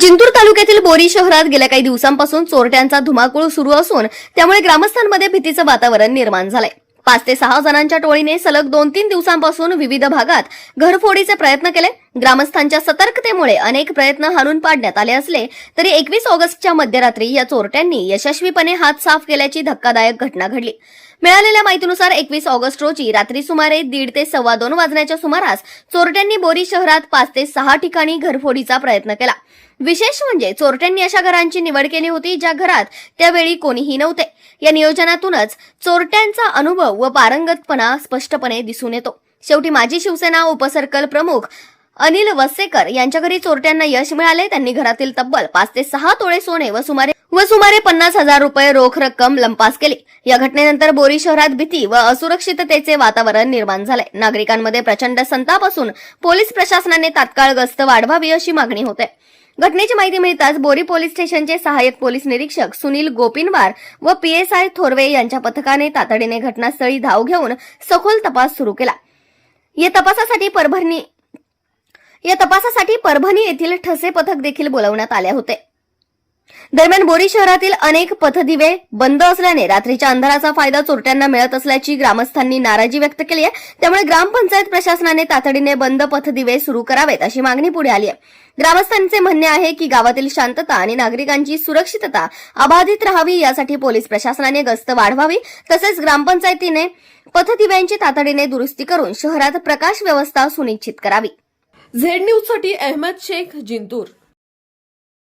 जिंतूर तालुक्यातील बोरी शहरात गेल्या काही दिवसांपासून चोरट्यांचा धुमाकूळ सुरू असून त्यामुळे ग्रामस्थांमध्ये भीतीचं वातावरण निर्माण झालंय. पाच ते सहा जणांच्या टोळीने सलग दोन तीन दिवसांपासून विविध भागात घरफोडीचे प्रयत्न केले. ग्रामस्थांच्या सतर्कतेमुळे अनेक प्रयत्न हाणून पाडण्यात आले असले तरी एकवीस ऑगस्टच्या मध्यरात्री या चोरट्यांनी यशस्वीपणे हात साफ केल्याची धक्कादायक घटना घडली. मिळालेल्या माहितीनुसार एकवीस ऑगस्ट रोजी रात्री सुमारे दीड ते सव्वा दोन वाजण्याच्या सुमारास चोरट्यांनी बोरी शहरात पाच ते सहा ठिकाणी घरफोडीचा प्रयत्न केला. विशेष म्हणजे चोरट्यांनी अशा घरांची निवड केली होती ज्या घरात त्यावेळी कोणीही नव्हते. या नियोजनातूनच चोरट्यांचा अनुभव व पारंगतपणा स्पष्टपणे दिसून येतो. शेवटी माजी शिवसेना उपसर्कल प्रमुख अनिल वसेकर यांच्या घरी चोरट्यांना यश मिळाले. त्यांनी घरातील तब्बल पाच ते सहा तोळे सोने व सुमारे व सुमारे पन्नास हजार रुपये रोख रक्कम लंपास केली. या घटनेनंतर बोरी शहरात भीती व असुरक्षिततेचे वातावरण निर्माण झाले. नागरिकांमध्ये प्रचंड संताप असून पोलीस प्रशासनाने तात्काळ गस्त वाढवावी अशी मागणी होते. घटनेची माहिती मिळताच बोरी पोलीस स्टेशनचे सहाय्यक पोलीस निरीक्षक सुनील गोपिनवार व पीएसआय थोरवे यांच्या पथकाने तातडीने घटनास्थळी धाव घेऊन सखोल तपास सुरू केला. या तपासासाठी परभणी या तपासासाठी परभणी येथील ठसे पथक देखील बोलावण्यात आले होते. दरम्यान बोरी शहरातील अनेक पथदिवे बंद असल्याने रात्रीच्या अंधाराचा फायदा चोरट्यांना मिळत असल्याची ग्रामस्थांनी नाराजी व्यक्त केली आहे. त्यामुळे ग्रामपंचायत प्रशासनाने तातडीने बंद पथदिवे सुरू करावेत अशी मागणी पुढे आली आहे. ग्रामस्थांचे म्हणणे आहे की गावातील शांतता आणि नागरिकांची सुरक्षितता अबाधित राहावी यासाठी पोलीस प्रशासनाने गस्त वाढवावी तसेच ग्रामपंचायतीने पथदिव्यांची तातडीने दुरुस्ती करून शहरात प्रकाश व्यवस्था सुनिश्चित करावी. झेड न्यूजसाठी अहमद शेख जिंतूर.